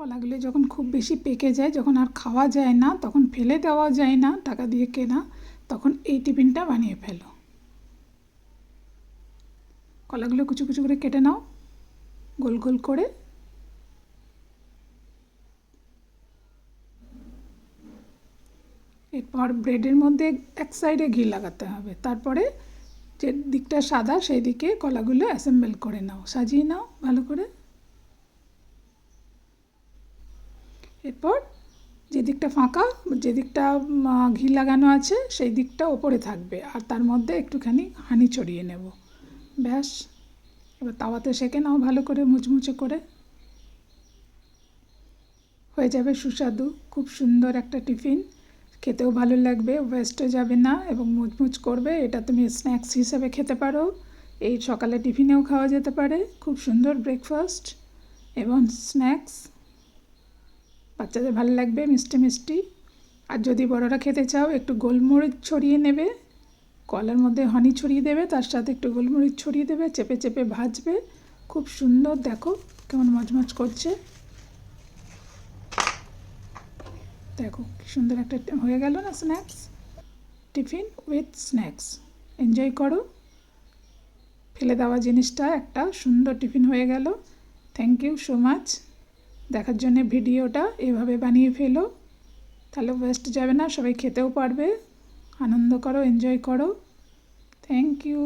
কলাগুলো যখন খুব বেশি পেকে যায়, যখন আর খাওয়া যায় না, তখন ফেলে দেওয়া যায় না, টাকা দিয়ে কেনা, তখন এই টিফিনটা বানিয়ে ফেলো। কলাগুলো কুচু কুচু করে কেটে নাও, গোল গোল করে। এরপর ব্রেডের মধ্যে এক সাইডে ঘি লাগাতে হবে। তারপরে যে দিকটা সাদা, সেই দিকে কলাগুলো অ্যাসেম্বল করে নাও। সাজিয়ে নাও ভালো করে। এরপর যে দিকটা ফাঁকা, যে দিকটা ঘি লাগানো আছে, সেই দিকটা ওপরে থাকবে। আর তার মধ্যে একটুখানি হানি ছড়িয়ে নেব। ব্যাস। এবার তাওয়াতে সেঁকে নাও ভালো করে, মুচমুচে করে। হয়ে যাবে সুস্বাদু, খুব সুন্দর একটা টিফিন। খেতেও ভালো লাগবে ওয়েস্টও যাবে না এবং মুচমুচ করবে। এটা তুমি স্ন্যাক্স হিসেবে খেতে পারো। এই সকালে টিফিনেও খাওয়া যেতে পারে। খুব সুন্দর ব্রেকফাস্ট এবং স্ন্যাক্স। বাচ্চাদের ভালো লাগবে, মিষ্টি মিষ্টি। আর যদি বড়রা খেতে চাও, একটু গোলমরিচ ছড়িয়ে নেবে। কলার মধ্যে হানি ছড়িয়ে দেবে, তার সাথে একটু গোলমরিচ ছড়িয়ে দেবে, চেপে চেপে ভাজবে। খুব সুন্দর, দেখো কেমন মচমচ করছে। দেখো কি সুন্দর একটা হয়ে গেল না snacks tiffin with snacks enjoy করো। ফেলে দেওয়া জিনিসটা একটা সুন্দর টিফিন হয়ে গেল। থ্যাংক ইউ সো মাচ দেখার জন্য ভিডিওটা এভাবে বানিয়ে ফেলো। তাহলে ওয়েস্ট যাবে না, সবাই খেতেও পারবে। আনন্দ করো এনজয় করো। Thank you